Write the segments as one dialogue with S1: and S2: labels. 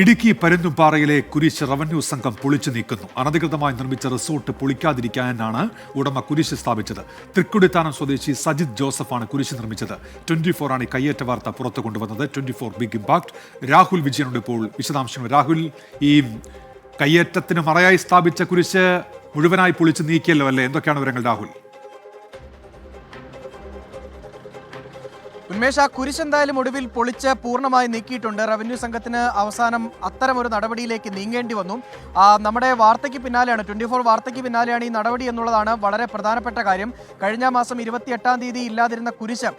S1: ഇടുക്കി പരുന്തുംപാറയിലെ കുരിശ് റവന്യൂ സംഘം പൊളിച്ചു നീക്കുന്നു. അനധികൃതമായി നിർമ്മിച്ച റിസോർട്ട് പൊളിക്കാതിരിക്കാനാണ് ഉടമ കുരിശ് സ്ഥാപിച്ചത്. തൃക്കുടിത്താനം സ്വദേശി സജിത് ജോസഫാണ് കുരിശ് നിർമ്മിച്ചത്. ട്വന്റി ഫോർ ആണ് കയ്യേറ്റ വാർത്ത പുറത്തു കൊണ്ടുവന്നത് twenty four big impact. Rahul വിജയനുണ്ട് ഇപ്പോൾ വിശദാംശങ്ങൾ. രാഹുൽ ഈ കയ്യേറ്റത്തിന് മറയായി സ്ഥാപിച്ച കുരിശ് മുഴുവനായി പൊളിച്ചു നീക്കിയല്ലോ അല്ലേ? എന്തൊക്കെയാണ് വിവരങ്ങൾ രാഹുൽ?
S2: ഉന്മേഷ് ആ കുരിശ് എന്തായാലും ഒടുവിൽ പൊളിച്ച് പൂർണമായി നീക്കിയിട്ടുണ്ട്. റവന്യൂ സംഘത്തിന് അവസാനം അത്തരമൊരു നടപടിയിലേക്ക് നീങ്ങേണ്ടി വന്നു. നമ്മുടെ വാർത്തയ്ക്ക് പിന്നാലെയാണ് ട്വന്റി ഫോർ വാർത്തയ്ക്ക് പിന്നാലെയാണ് ഈ നടപടി എന്നുള്ളതാണ് വളരെ പ്രധാനപ്പെട്ട കാര്യം. കഴിഞ്ഞ മാസം ഇരുപത്തിയെട്ടാം തീയതി ഇല്ലാതിരുന്ന കുരിശ്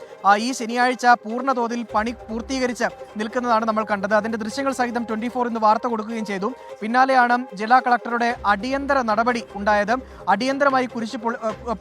S2: ഈ ശനിയാഴ്ച പൂർണ തോതിൽ പണി പൂർത്തീകരിച്ച് നിൽക്കുന്നതാണ് നമ്മൾ കണ്ടത്. അതിന്റെ ദൃശ്യങ്ങൾ സഹിതം ട്വന്റി ഫോർ ഇന്ന് വാർത്ത കൊടുക്കുകയും ചെയ്തു. പിന്നാലെയാണ് ജില്ലാ കളക്ടറുടെ അടിയന്തര നടപടി ഉണ്ടായത്. അടിയന്തരമായി കുരിശ്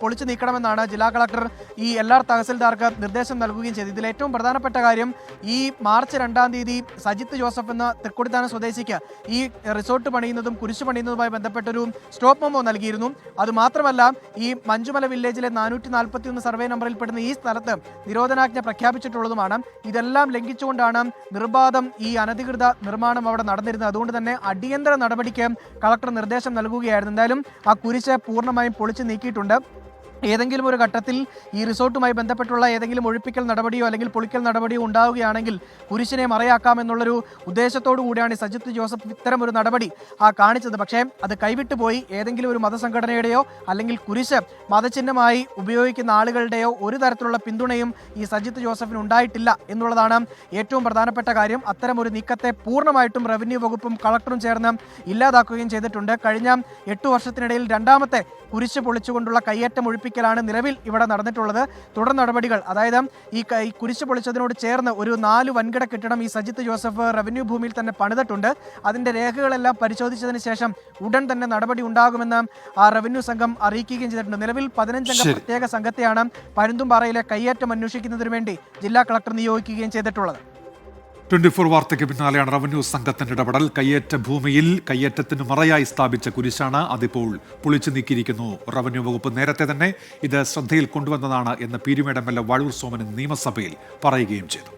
S2: പൊളിച്ചു നീക്കണമെന്നാണ് ജില്ലാ കളക്ടർ ഈ എല്ലാ തഹസിൽദാർക്ക് നിർദ്ദേശം നൽകുകയും ചെയ്തു ഇതിൽ ഏറ്റവും പ്രധാനപ്പെട്ട കാര്യം ഈ മാർച്ച് രണ്ടാം തീയതി സജിത്ത് ജോസഫ് എന്ന തൃക്കൊടിത്താന സ്വദേശിക്ക് ഈ റിസോർട്ട് പണിയുന്നതും കുരിശ് പണിയുന്നതുമായി ബന്ധപ്പെട്ടൊരു സ്റ്റോപ്പ് മെമ്മോ നൽകിയിരുന്നു. അതുമാത്രമല്ല ഈ മഞ്ചുമല വില്ലേജിലെ നാനൂറ്റി നാൽപ്പത്തി ഒന്ന് സർവേ നമ്പറിൽ പെടുന്ന ഈ സ്ഥലത്ത് നിരോധനാജ്ഞ പ്രഖ്യാപിച്ചിട്ടുള്ളതുമാണ്. ഇതെല്ലാം ലംഘിച്ചുകൊണ്ടാണ് നിർബാധം ഈ അനധികൃത നിർമ്മാണം അവിടെ നടന്നിരുന്നത്. അതുകൊണ്ട് തന്നെ അടിയന്തര നടപടിക്ക് കളക്ടർ നിർദ്ദേശം നൽകുകയായിരുന്നു. എന്തായാലും ആ കുരിശ് പൂർണമായും പൊളിച്ചു നീക്കിയിട്ടുണ്ട്. ഏതെങ്കിലും ഒരു ഘട്ടത്തിൽ ഈ റിസോർട്ടുമായി ബന്ധപ്പെട്ടുള്ള ഏതെങ്കിലും ഒഴിപ്പിക്കൽ നടപടിയോ അല്ലെങ്കിൽ പൊളിക്കൽ നടപടിയോ ഉണ്ടാവുകയാണെങ്കിൽ കുരിശിനെ മറയാക്കാമെന്നുള്ളൊരു ഉദ്ദേശത്തോടു കൂടിയാണ് സജിത്ത് ജോസഫ് ഇത്തരം ഒരു നടപടി ആ കാണിച്ചത്. പക്ഷേ അത് കൈവിട്ടു പോയി ഏതെങ്കിലും ഒരു മതസംഘടനയുടെയോ അല്ലെങ്കിൽ കുരിശ് മതചിഹ്നമായി ഉപയോഗിക്കുന്ന ആളുകളുടെയോ ഒരു തരത്തിലുള്ള പിന്തുണയും ഈ സജിത്ത് ജോസഫിന് ഉണ്ടായിട്ടില്ല എന്നുള്ളതാണ് ഏറ്റവും പ്രധാനപ്പെട്ട കാര്യം. അത്തരം ഒരു നീക്കത്തെ പൂർണമായിട്ടും റവന്യൂ വകുപ്പും കളക്ടറും ചേർന്ന് ഇല്ലാതാക്കുകയും ചെയ്തിട്ടുണ്ട്. കഴിഞ്ഞ എട്ടു വർഷത്തിനിടയിൽ രണ്ടാമത്തെ കുരിശ് പൊളിച്ചുകൊണ്ടുള്ള കയ്യേറ്റം ഒഴിപ്പിക്കലാണ് നിലവിൽ ഇവിടെ നടന്നിട്ടുള്ളത്. തുടർ നടപടികൾ അതായത് ഈ ഈ കുരിശ് പൊളിച്ചതിനോട് ചേർന്ന് ഒരു നാല് വൻകിട കെട്ടിടം ഈ സജിത്ത് ജോസഫ് റവന്യൂ ഭൂമിയിൽ തന്നെ പണിതിട്ടുണ്ട്. അതിന്റെ രേഖകളെല്ലാം പരിശോധിച്ചതിന് ശേഷം ഉടൻ തന്നെ നടപടി ഉണ്ടാകുമെന്ന് ആ റവന്യൂ സംഘം അറിയിക്കുകയും ചെയ്തിട്ടുണ്ട്. നിലവിൽ പതിനഞ്ചംഗ. പ്രത്യേക സംഘത്തെയാണ് പരുന്തുംപാറയിലെ കയ്യേറ്റം അന്വേഷിക്കുന്നതിന് വേണ്ടി ജില്ലാ കളക്ടർ നിയോഗിക്കുകയും ചെയ്തിട്ടുള്ളത്.
S1: ട്വന്റി ഫോർ വാർത്തയ്ക്ക് പിന്നാലെയാണ് റവന്യൂ സംഘത്തിന്റെ ഇടപെടൽ. കയ്യേറ്റ ഭൂമിയിൽ കയ്യേറ്റത്തിന് മറയായി സ്ഥാപിച്ച കുരിശാണ് അതിപ്പോൾ പൊളിച്ചു നീക്കിയിരിക്കുന്നു. റവന്യൂ വകുപ്പ് നേരത്തെ തന്നെ ഇത് ശ്രദ്ധയിൽ കൊണ്ടുവന്നതാണ് എന്ന് പീരുമേഡ് എം എൽ വഴൂർ സോമൻ നിയമസഭയിൽ പറയുകയും ചെയ്തു.